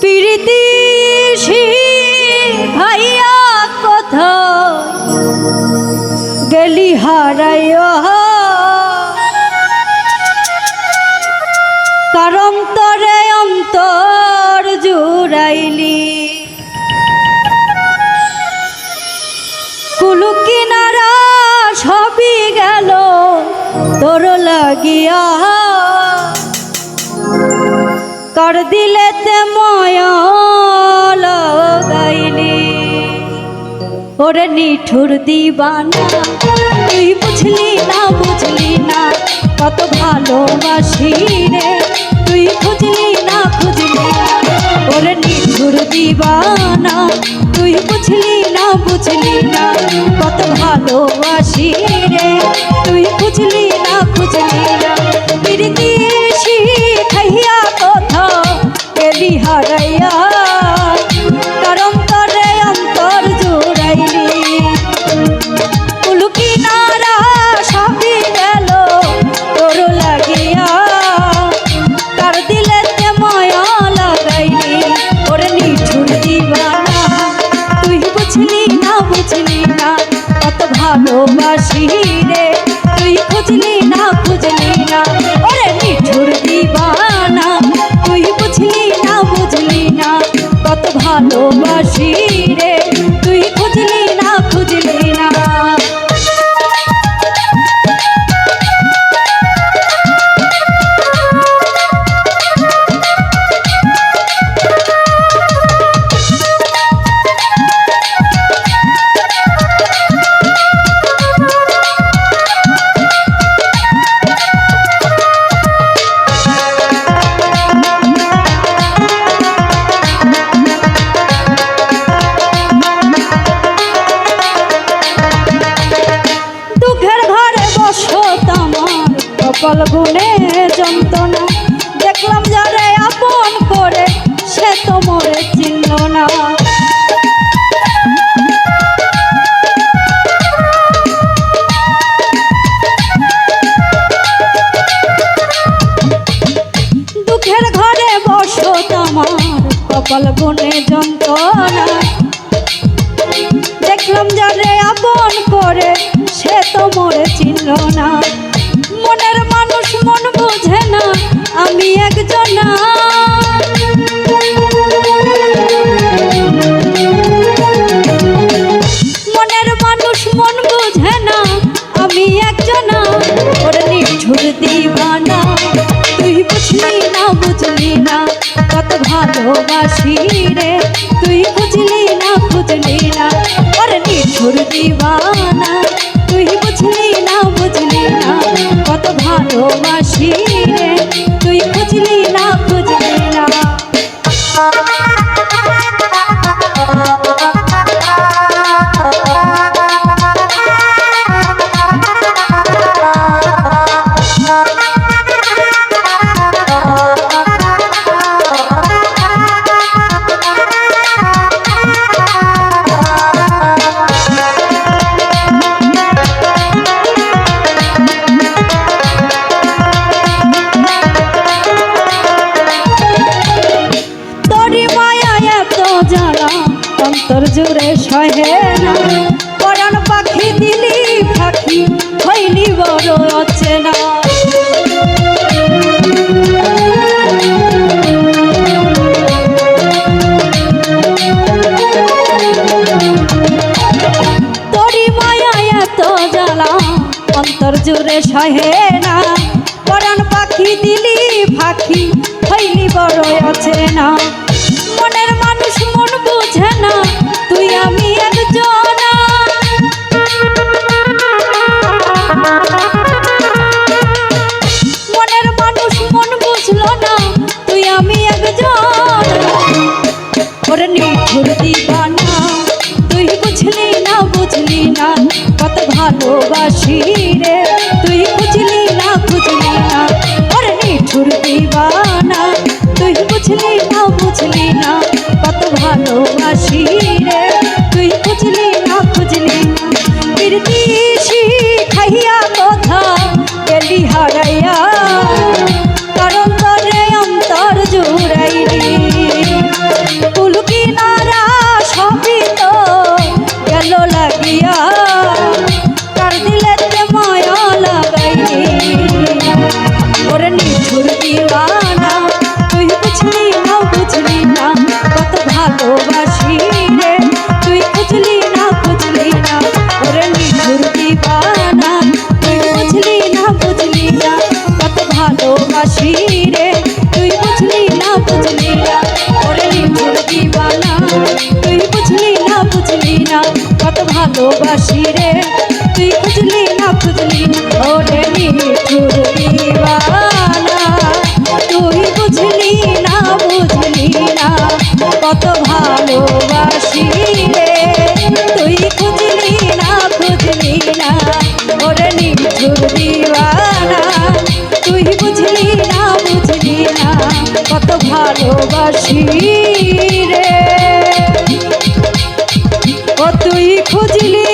প্রীতি ভাইয়া কথা গেলি হারাইয়া। কারণ তরে অন্তর জুড়াইলি। কুলু কিনারা সবই গেল তোর লাগিয়া। কর দিলেতে ময়া লাগাইলি। ওরে নিঠুর দিবানা, তুই বুঝলি না বুঝলি না, কত ভালোবাসি রে। তুই খুঁজলি না না, ওরে নিঠুর দিবানা, তুই বুঝলি না বুঝলি না, কত ভালোবাসি রে। তুই খুঁজলি ভালোবাসি রে। তুই খুঁজলি না খুঁজলি না। ওরে নিঠুর দিবানা। তুই বুঝলি না বুঝলি না। কত ভালোবাসি রে। কপাল গুনে যন্ত্রণা। দেখলাম যারে আপন করে, সে তো মরে চিনল না। দুঃখের ঘরে বসত আমার কপাল গুনে যন্ত্রণা। দেখলাম যারে আপন করে, সে তো মরে চিনল না। মনের মানুষ মন বোঝে না, আমি একজনা মনের মানুষ মন বোঝে না, আমি একজনা ওর নিঠুর দিবানা, তুই বুঝলি না বুঝলি না, কত ভালোবাসি রে। তুই বুঝলি না বুঝলি না, ওর নিঠুর দিবানা। সহে না, পরাণ পাখি দিলি, পাখি হইলি বড় অচেনা। অন্তর জুড়ে সহে না। পরাণ পাখি দিলি, পাখি হইলি বড় আছে না মনের মানুষ মন বুঝে না ভালোবাসি রে। তুই বুঝলি না বুঝলি না, ওরে নিঠুর দিবানা। তুই বুঝলি না বুঝলি না, কত ভালোবাসি রে। তুই বুঝলি না বুঝলি না খাইয়া কথা, গেলি হারাইয়া ভালোবাসি রে। তুই খুঁজলি না খুঁজলি ওরে মিঠুর দিবানা তুই বুঝলি না বুঝলি না কত ভালোবাসি রে। তুই খুঁজলি না খুঁজলি না ওরে মিঠুর দিবানা তুই বুঝলি না বুঝলি না কত ভালোবাসি রে। ও তুই খোঁজলে?